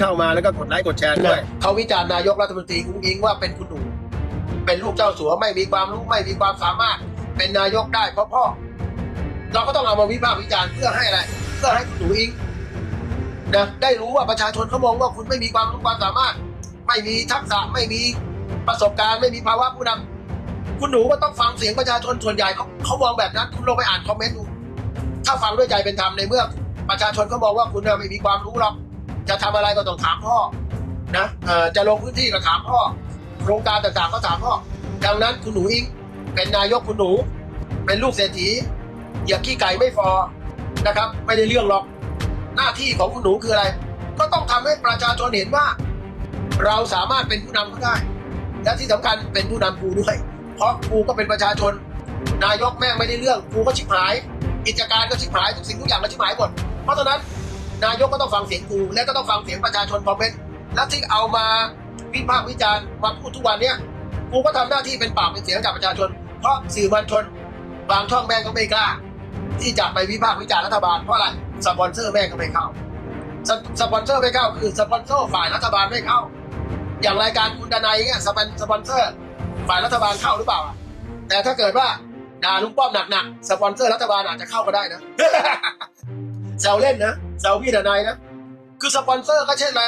เข้ามาแล้วก็กดไลค์กดแชร์ด้วยเขาวิจารณ์นายกรัฐมนตรีคุณอิงว่าเป็นคุณหนูเป็นลูกเจ้าสัวไม่มีความรู้ไม่มีความสามารถ เป็นนายกได้เพราะพ่อเราก็ต้องเอามาวิพากษ์วิจารณ์เพื่อให้อะไรเพื่อให้คุณหนูอิงนะได้รู้ว่าประชาชนเขามองว่าคุณไม่มีความรู้ความสามารถ ไม่มีทักษะไม่มีประสบการณ์ไม่มีภาวะผู้นำคุณหนูก็ต้องฟังเสียงประชาชนส่วนใหญ่เขาเขามองแบบนั้นคุณลองไปอ่านคอมเมนต์ดูถ้าฟังด้วยใจเป็นธรรมในเมื่อ ประชาชนเขามองว่าคุณน่ะไม่มีความรู้หรอก จะทำอะไรก็ต้องถามพ่อนะเอ่อจะลงพื้นที่ก็ถามพ่อโครงการต่างๆก็ถามพ่อดังนั้นคุณหนูอิงเป็นนายกคุณหนู เป็นลูกเศรษฐีอย่าขี้ไก่ไม่ฟอนะครับ ไม่ได้เรื่องหรอกหน้าที่ของคุณหนูคืออะไร ก็ต้องทำให้ประชาชนเห็นว่า เราสามารถเป็นผู้นำเขาได้ และที่สำคัญเป็นผู้นำกูด้วย เพราะกูก็เป็นประชาชน นายกแม่งไม่ได้เรื่องกูก็ชิบหาย กิจการก็ชิบหายทุกสิ่งทุกอย่างก็ชิบหายหมดเพราะฉะนั้น นายกก็ต้องฟังเสียงกูและก็ต้องฟังเสียงประชาชนคอมเมนต์และที่เอามาวิพากษ์วิจารณ์มาพูดทุกวันเนี้ยกูก็ทำหน้าที่เป็นปากเป็นเสียงกับประชาชน เพราะสื่อมวลชน บางช่องแม่งก็ไม่กล้า ที่จะไปวิพากษ์วิจารณ์รัฐบาลเพราะอะไรสปอนเซอร์แม่งก็ไม่เข้าสสปอนเซอร์ไม่เข้าคือสปอนเซอร์ฝ่ายรัฐบาลไม่เข้า อย่างรายการคุณดนัยเนี่ยสปอนสปอนเซอร์ฝ่ายรัฐบาลเข้าหรือเปล่า แต่ถ้าเกิดว่าด่าลุงป้อมหนักๆสปอนเซอร์รัฐบาลอาจจะเข้าก็ได้นะ แซวเล่นนะแซวพี่ดนัยนะ คือสปอนเซอร์ก็เช่นอะไร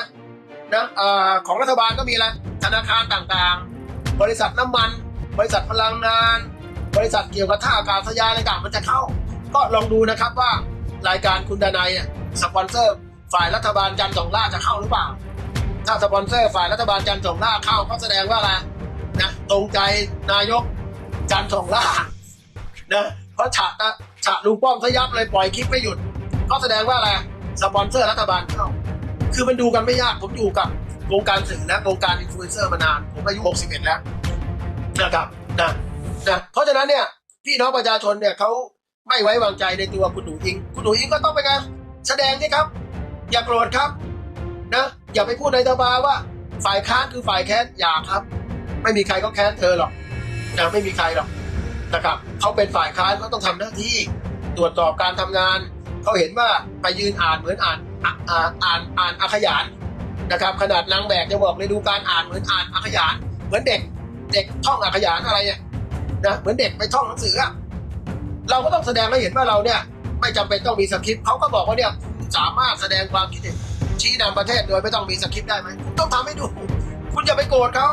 นะเอ่อของรัฐบาลก็มีอะไรธนาคารต่างๆ บริษัทน้ำมัน บริษัทพลังงาน บริษัทเกี่ยวกับท่าอากาศยานอะไรต่างๆมันจะเข้า ก็ลองดูนะครับว่ารายการคุณดนัยเนี่ยสปอนเซอร์ฝ่ายรัฐบาลจันทร์สองล่าจะเข้าหรือเปล่า ถ้าสปอนเซอร์ฝ่ายรัฐบาลจันทร์สองล่าเข้าก็แสดงว่าอะไรนะตรงใจนายกจันทร์สองล่านะเพราะฉะนะฉะลุงป้อมทะยับเลยปล่อยคลิปไม่หยุด ก็แสดงว่าอะไรสปอนเซอร์รัฐบาลเข้าคือมันดูกันไม่ยากผมอยู่กับวงการสื่อและวงการอินฟลูเอนเซอร์มานาน ผมอายุ 61 แล้วนะครับนะนะเพราะฉะนั้นเนี่ยพี่น้องประชาชนเนี่ยเขาไม่ไว้วางใจในตัวคุณหนูอิง คุณหนูอิงก็ต้องไปไงแสดงสิครับ อย่าโกรธครับนะอย่าไปพูดในตาบาว่าฝ่ายค้านคือฝ่ายแค้นอย่าครับ ไม่มีใครก็แค้นเธอหรอกนะไม่มีใครหรอกนะครับเขาเป็นฝ่ายค้านเขาต้องทำหน้าที่ตรวจสอบการทำงาน เขาเห็นว่าไปยืนอ่านเหมือนอ่านอ่าอ่าอ่านอ่านอาขยานนะครับ ขนาดนางแบกจะบอกเลยดูการอ่านเหมือนอ่านอาขยานเหมือนเด็ก เด็กท่องอาขยานอะไรเนี่ยนะเหมือนเด็กไปท่องหนังสืออะเราก็ต้องแสดงให้เห็นว่าเราเนี่ยไม่จำเป็นต้องมีสคริปต์เขาก็บอกว่าเนี่ยสามารถแสดงความคิดเห็นชี้นำประเทศโดยไม่ต้องมีสคริปต์ได้ไหมคุณต้องทำให้ดู คุณอย่าไปโกรธเขา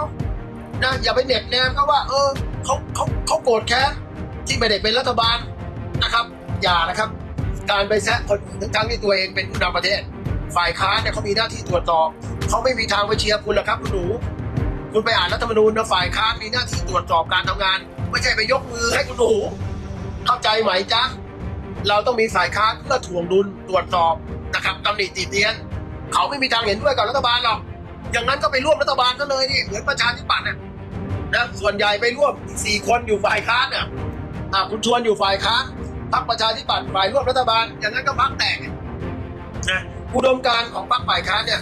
นะอย่าไปเหน็บแนมเขาว่า เออเขาเขาเขาโกรธแค้นที่ไม่ได้เป็นรัฐบาลนะครับ อย่านะครับ การไปแซะคนอื่นทั้งที่ตัวเองเป็นผู้นำประเทศ ฝ่ายค้านเนี่ยเขามีหน้าที่ตรวจสอบเขาไม่มีทางไปเชียร์คุณหรอกครับคุณหนู คุณไปอ่านรัฐธรรมนูญนะฝ่ายค้านมีหน้าที่ตรวจสอบการทำงาน ไม่ใช่ไปยกมือให้คุณหนู เข้าใจไหมจ๊ะเราต้องมีฝ่ายค้านเพื่อถ่วงดุลตรวจสอบนะครับตำหนิติเตียน เขาไม่มีทางเห็นด้วยกับรัฐบาลหรอกอย่างนั้นก็ไปร่วมรัฐบาลก็เลยนี่เหมือนประชาธิปัตย์น่ะนะส่วนใหญ่ไปร่วมสี่คนอยู่ฝ่ายค้านเน่ะอ่าคุณชวนอยู่ฝ่ายค้าน พรรคประชาธิปัตย์ฝ่ายร่วมรัฐบาล อย่างนั้นก็พรรคแตกนะอุดมการณ์ของพรรคฝ่ายค้านเนี่ย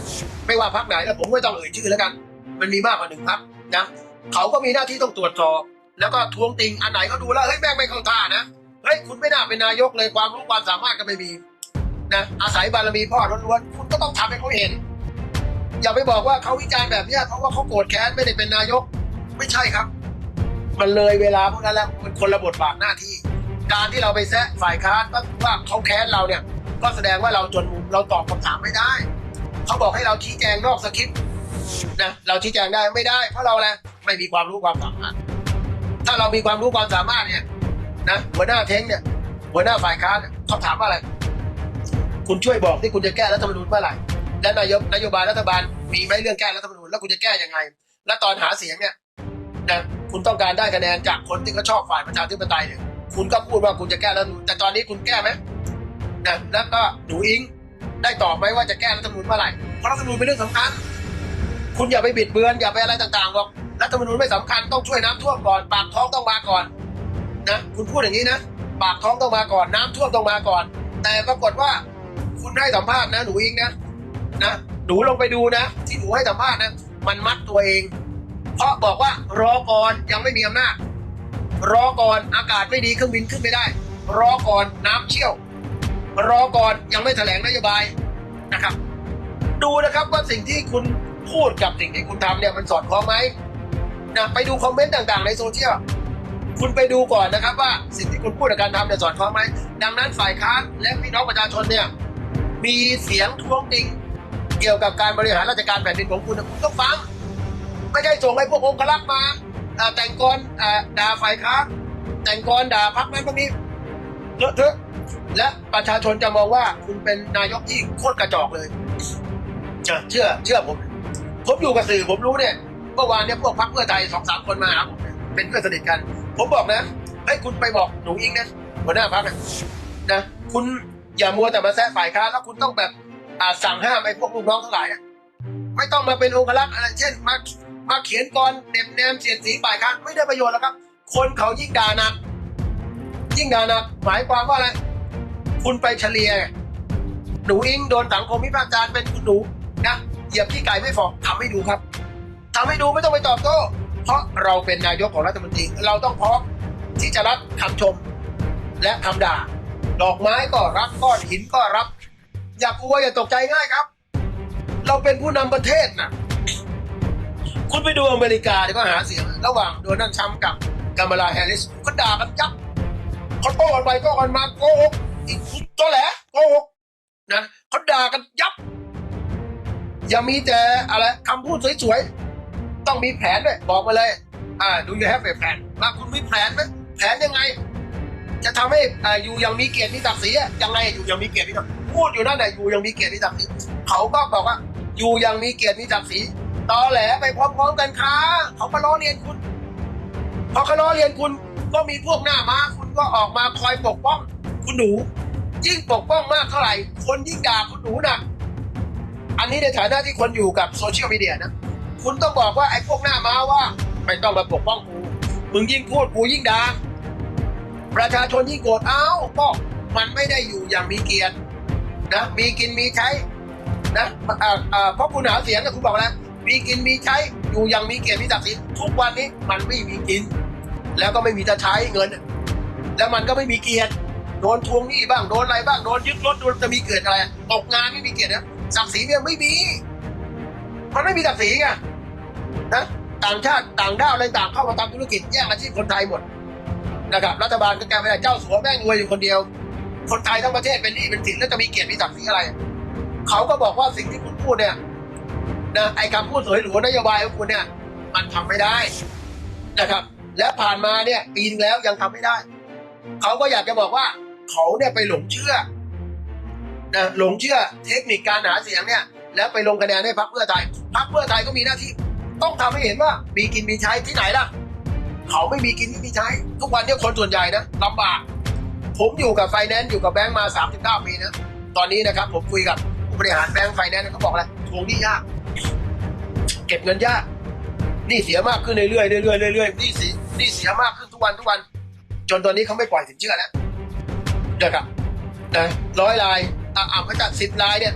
ไม่ว่าพรรคไหนแล้วผมไม่ต้องเอ่ยชื่อแล้วกัน มันมีมากกว่าหนึ่งพรรคนะเขาก็มีหน้าที่ต้องตรวจสอบ แล้วก็ทวงติงอันไหนก็ดูแล้วเฮ้ยแม่งไม่เข้าท่านะเฮ้ยคุณไม่น่าเป็นนายกเลยความรู้ความสามารถก็ไม่มีนะอาศัยบารมีพ่อล้วนๆคุณก็ต้องทำให้เขาเห็น อย่าไปบอกว่าเขาวิจารณ์แบบเนี้ยเพราะว่าเขาโกรธแค้นไม่ได้เป็นนายก ไม่ใช่ครับ มันเลยเวลาพวกนั้นแล้วมันคนละบทบาทหน้าที่ การที่เราไปแซะฝ่ายค้านก็ว่าเขาแค้นเราเนี่ย ก็แสดงว่าเราจนมุมเราตอบคำถามไม่ได้ เขาบอกให้เราชี้แจงนอกสคริปต์นะเราชี้แจงได้ไม่ได้ เพราะเราอะไรไม่มีความรู้ความสามารถ ถ้าเรามีความรู้ความสามารถเนี่ยนะหัวหน้าเท้งเนี่ยหัวหน้าฝ่ายค้านเนี่ยเขาถามว่าอะไร คุณช่วยบอกที่คุณจะแก้รัฐธรรมนูญเมื่อไหร่และนายกนโยบายรัฐบาลมีไหมเรื่องแก้รัฐธรรมนูญแล้วคุณจะแก้ยังไง และตอนหาเสียงเนี่ยนะคุณต้องการได้คะแนนจากคนที่เขาชอบฝ่ายประชาธิปไตยเนี่ย คุณก็พูดว่าคุณจะแก้รัฐธรรมนูญแต่ตอนนี้คุณแก้ไหมนะแล้วก็หนูอิงได้ตอบไหมว่าจะแก้รัฐธรรมนูญเมื่อไหร่เพราะรัฐธรรมนูญเป็นเรื่องสำคัญ คุณอย่าไปบิดเบือนอย่าไปอะไรต่างๆบอกรัฐธรรมนูญไม่สำคัญต้องช่วยน้ำท่วมก่อนปากท้องต้องมาก่อนนะคุณพูดอย่างนี้นะปากท้องต้องมาก่อนน้ำท่วมต้องมาก่อน แต่ปรากฏว่าคุณให้สัมภาษณ์นะหนูอิงนะนะหนูลงไปดูนะ ที่หนูให้สัมภาษณ์นะมันมัดตัวเอง เพราะบอกว่ารอก่อนยังไม่มีอำนาจ รอก่อนอากาศไม่ดีเครื่องบินขึ้นไม่ได้ รอก่อนน้ำเชี่ยว รอก่อนยังไม่แถลงนโยบายนะครับ ดูนะครับว่าสิ่งที่คุณพูดกับสิ่งที่คุณทำเนี่ยมันสอดคล้องไหมนะไปดูคอมเมนต์ต่างๆ ในโซเชียลคุณไปดูก่อนนะครับว่าสิ่งที่คุณพูดกับการทำเนี่ยสอดคล้องไหมดังนั้นฝ่ายค้านและพี่น้องประชาชนเนี่ยมีเสียงท้วงติงเกี่ยวกับการบริหารราชการแผ่นดินของคุณคุณต้องฟัง ไม่ใช่ส่งให้พวกองคลักษ์มา แต่งกรเอ่อด่าฝ่ายค้านแต่งกรด่าพรรคนั้นพวกนี้เลอะเทอะและประชาชนจะมองว่าคุณเป็นนายกที่โคตรกระจอกเลยเชื่อเชื่อผม ผมอยู่กับสื่อผมรู้เนี่ยเมื่อวานเนี่ยพวกพรรคเพื่อไทยสองสามคนมาหาผมเป็นเพื่อนสนิทกัน ผมบอกนะให้คุณไปบอกหนูอิงนะหัวหน้าพรรคนะคุณอย่ามัวแต่มาแซะฝ่ายค้านแล้วคุณต้องแบบอาสั่งห้ามไอ้พวกลูกน้องทั้งหลายนะไม่ต้องมาเป็นองครักษ์อะไรเช่นมา มาเขียนกรเน็บแนมเสียดสีฝ่ายค้านไม่ได้ประโยชน์แล้วครับ คนเขายิ่งด่าหนักยิ่งด่าหนักหมายความว่าอะไร คุณไปเฉลี่ยหนูอิงโดนสังคมวิพากษ์วิจารณ์เป็นคุณหนูนะเหยียบที่ไก่ไม่ฟอกทำให้ดูครับทำให้ดูไม่ต้องไปตอบโต้เพราะเราเป็นนายกของรัฐมนตรีเราต้องพร้อมที่จะรับคำชมและคำด่า ดอกไม้ก็รับก้อนหินก็รับ อย่ากลัวอย่าตกใจง่ายครับ เราเป็นผู้นำประเทศนะ คุณไปดูอเมริกาที่เขาหาเสียงระหว่างโดนัลด์ทรัมป์กับกามาลาแฮร์ริสก็ด่ากันยับเขาโต้กันไปโต้กันมาโกหกอีกตัวแหละโกหกนะเขาด่ากันยับ อย่ามีแต่อะไรคำพูดสวยๆ ต้องมีแผนด้วยบอกมาเลย อ่าดูยูแฮปแผนมาคุณมีแผนไหมแผนยังไง จะทำให้อ่าอยู่ยังมีเกียรติมีศักดิ์ศรียังไงอยู่ยังมีเกียรติมีศักดิ์พูดอยู่นั่นแหละอยู่ยังมีเกียรติมีศักดิ์ศรีเขาก็บอกว่าอยู่ยังมีเกียรติมีศักดิ์ศรี ตอแหลไปพร้อมๆกันค้าเขาก็ล้อเลียนคุณพอเขาล้อเลียนคุณก็มีพวกหน้าม้าคุณก็ออกมาคอยปกป้อง คุณหนู ยิ่งปกป้องมากเท่าไหร่ คนยิ่งด่าคุณหนูหนักอันนี้ในฐานะที่คนอยู่กับโซเชียลมีเดียนะคุณต้องบอกว่าไอ้พวกหน้าม้าว่า ไม่ต้องมาปกป้องกูมึงยิ่งพูดกูยิ่งด่าประชาชนยิ่งโกรธเอ้าก็มันไม่ได้อยู่อย่างมีเกียรตินะมีกินมีใช้นะเพราะคุณหาเสียงนะคุณบอกแล้ว มีกินมีใช้อยู่อย่างมีเกียรติมีศักดิ์ศรีทุกวันนี้มันไม่มีกิน แล้วก็ไม่มีจะใช้เงิน แล้วมันก็ไม่มีเกียรติโดนทวงหนี้บ้างโดนอะไรบ้างโดนยึดรถโดนจะมีเกิดอะไรตกงานไม่มีเกียรตินะศักดิ์ศรีเนี่ยไม่มี มันไม่มีศักดิ์ศรีไงนะต่างชาติต่างด้าวอะไรต่างเข้ามาทำธุรกิจแย่งอาชีพคนไทยหมดนะครับ รัฐบาลก็แก้ไม่ได้เจ้าสัวแม่งรวยอยู่คนเดียว คนไทยทั้งประเทศเป็นหนี้เป็นสินแล้วจะมีเกียรติมีศักดิ์ศรีอะไร เขาก็บอกว่าสิ่งที่คุณพูดเนี่ย นะไอ้คำพูดสวยหรูนโยบายของคุณเนี่ย มันทำไม่ได้นะครับ และผ่านมาเนี่ยปีนึงแล้วยังทำไม่ได้ เขาก็อยากจะบอกว่า เขาเนี่ยไปหลงเชื่อนะหลงเชื่อเทคนิคการหาเสียงเนี่ย แล้วไปลงคะแนนให้พรรคเพื่อไทยพรรคเพื่อไทยก็มีหน้าที่ ต้องทำให้เห็นว่ามีกินมีใช้ที่ไหนล่ะ เขาไม่มีกินไม่มีใช้ ทุกวันเนี้คนส่วนใหญ่นะลำบากผมอยู่กับไฟแนนซ์อยู่กับแบงก์มา 39 ปีนะ ตอนนี้นะครับผมคุยกับผู้บริหารแบงก์ไฟแนนซ์เขาบอกแล้วทวงหนี้ยาก เก็บเงินยากหนี้เสียมากขึ้นเรื่อยๆเรื่อยๆเรื่อยๆหนี้เสียหนี้เสียมากขึ้นทุกวันทุกวัน จนตอนนี้เขาไม่ปล่อยสินเชื่อแล้วนะครับนะร้อยลายอะอะเขาจัดสิบลายเนี่ย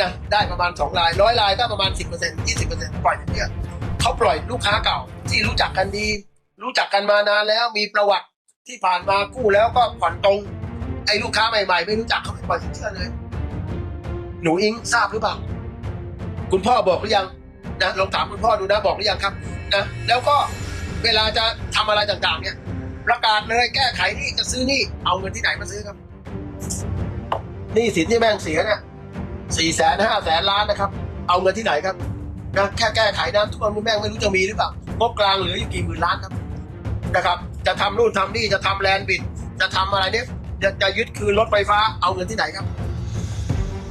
นะได้ประมาณสองลายร้อยลายก็ประมาณสิบเปอร์เซ็นต์ยี่สิบเปอร์เซ็นต์ปล่อยสินเชื่อเขาปล่อยลูกค้าเก่า ที่รู้จักกันดี รู้จักกันมานานแล้วมีประวัติที่ผ่านมากู้แล้วก็ผ่อนตรงไอ้ลูกค้าใหม่ๆ ไม่รู้จักเขาไม่ปล่อยสินเชื่อเลย หนูอิงทราบหรือเปล่า คุณพ่อบอกหรือยัง นะลองถามคุณพ่อดูนะบอกหรือยังครับนะแล้วก็เวลาจะทำอะไรต่างๆ เนี่ย ประกาศเลยแก้ไขนี่จะซื้อนี่เอาเงินที่ไหนมาซื้อครับนี่สินที่แม่งเสียเนี่ยสี่แสนห้าแสนล้านนะครับ เอาเงินที่ไหนครับนะแค่แก้ไขน้ำท่วมนี่แม่งไม่รู้จะมีหรือเปล่างบกลางเหลืออยู่กี่หมื่นล้านครับนะครับ จะทำนู่นทำนี่จะทำแลนด์บิด จะทำอะไรเนี่ยจะจะยึดคืนรถไฟฟ้าเอาเงินที่ไหนครับ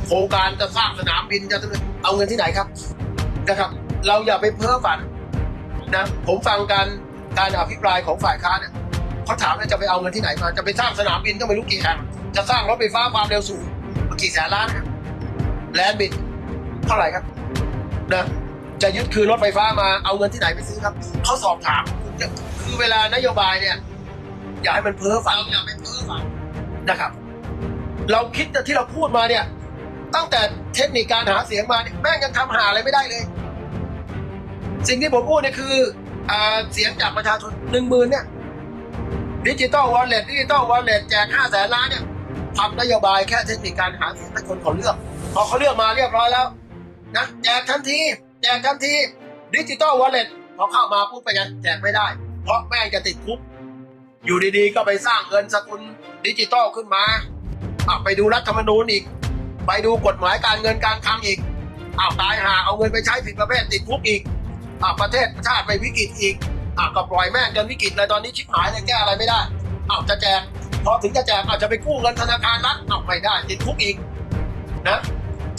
โครงการจะสร้างสนามบินจะเอาเงินที่ไหนครับ นะครับ เราอย่าไปเพ้อฝันนะ ผมฟังการการอภิปรายของฝ่ายค้านเนี่ยเขาถามว่าจะไปเอาเงินที่ไหนมา จะไปสร้างสนามบินก็ไม่รู้กี่แห่ง จะสร้างรถไฟฟ้าความเร็วสูงกี่แสนล้านครับแลนด์บิดเท่าไหร่ครับนะจะยึดคืนรถไฟฟ้ามาเอาเงินที่ไหนไปซื้อครับเขาสอบถามคุณจะคือเวลานโยบายเนี่ย อย่าให้มันเพ้อฝันอย่าไปเพ้อฝันนะครับ เราคิดแต่ที่เราพูดมาเนี่ย ตั้งแต่เทคนิคการหาเสียงมาเนี่ยแม่งยังทำหาอะไรไม่ได้เลย สิ่งที่ผมพูดเนี่ยคืออเสียงจากประชาชนหนึ่งหมื่นเนี่ยดิจิตอลวอลเล็ตดิจิตอลวอลเล็ตแจกห้าแสนล้านเนี่ยทำนโยบายแค่เทคนิคการหาเสียงให้คนเขาเลือก พอเขาเลือกมาเรียบร้อยแล้วนะแจกทันทีแจกทันทีดิจิตอลวอลเล็ตพอเข้ามาปุ๊บไปกันแจกไม่ได้ เพราะแม่งจะติดคุกอยู่ดีๆ ก็ไปสร้างเงินสกุลดิจิตอลขึ้นมาอะไปดูรัฐธรรมนูญอีก ไปดูกฎหมายการเงินการคลังอีกอ้าวตายหาเอาเงินไปใช้ผิดประเภทติดคุกอีกอะประเทศชาติไปวิกฤตอีกอะก็ปล่อยแม่งจนวิกฤตเลยตอนนี้ชิบหายเลยแก้อะไรไม่ได้อ้าวจะแจกพอถึงจะแจกอาจจะไปกู้เงินธนาคารรัฐเอาไม่ได้ ติดคุกอีกนะ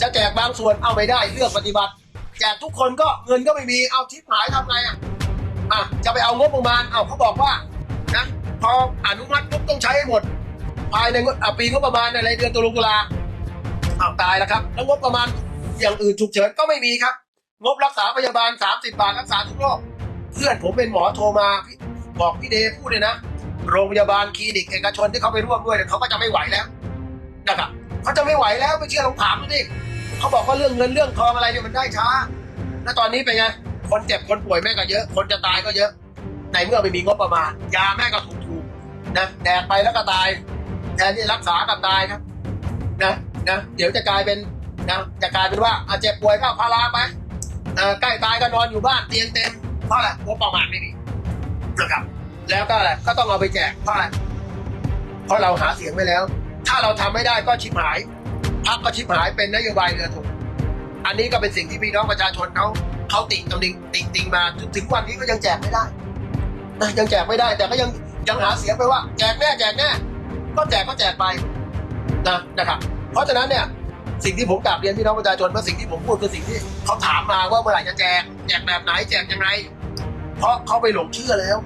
จะแจกบางส่วนเอาไม่ได้เลือกปฏิบัติ แจกทุกคนก็เงินก็ไม่มีเอาชิบหายทำไงอะอะจะไปเอางบประมาณเอาเขาบอกว่านะพออนุมัติปุ๊บต้องใช้ให้หมด ภายในปีงบประมาณอะไรเดือนตุลาตุลาอ้าตายแล้วครับ แล้วงบประมาณอย่างอื่นฉุกเฉินก็ไม่มีครับ งบรักษาพยาบาล 30 บาทรักษาทุกโรคเพื่อนผมเป็นหมอโทรมาพี่บอกพี่เดพูดเลยนะ โรงพยาบาลคลินิกเอกชนที่เขาไปร่วมด้วยเนี่ยเขาก็จะไม่ไหวแล้วนะครับเขาจะไม่ไหวแล้วไม่เชื่อลองถามดูดิเขาบอกว่าเรื่องเงินเรื่องทองอะไรเนี่ยมันได้ช้า แล้วตอนนี้เป็นไงคนเจ็บคนป่วยแม่ก็เยอะ คนจะตายก็เยอะในเมื่อไม่มีงบประมาณ ยาแม่ก็ถูกๆนะแดกไปแล้วก็ตายแทนที่รักษากับตายครับนะ นะเดี๋ยวจะกลายเป็นนะจะกลายเป็นว่าอาเจ็บป่วยก็พาราไปเอ่อใกล้ตายก็นอนอยู่บ้านเตียงเต็มเพราะอะไรงบประมาณไม่มีนะครับ แล้วก็อะไรก็ต้องเอาไปแจกเพราะอะไรเพราะเราหาเสียงไว้แล้ว ถ้าเราทำไม่ได้ก็ชิบหายพักก็ชิบหายเป็นนโยบายเรือธงอันนี้ก็เป็นสิ่งที่พี่น้องประชาชนเขาเขาติ่งตำดิงติ่งติงมาจนถึงวันนี้ก็ยังแจกไม่ได้นะยังแจกไม่ได้ แต่ก็ยังยังหาเสียงไปว่า แจกแน่แจกแน่ก็แจกก็แจกไปนะนะครับ เพราะฉะนั้นเนี่ยสิ่งที่ผมกราบเรียนพี่น้องประชาชนว่าสิ่งที่ผมพูดคือสิ่งที่เขาถามมาว่าเมื่อไหร่จะแจกแจกแบบไหนแจกยังไง เพราะเขาไปหลงเชื่อแล้ว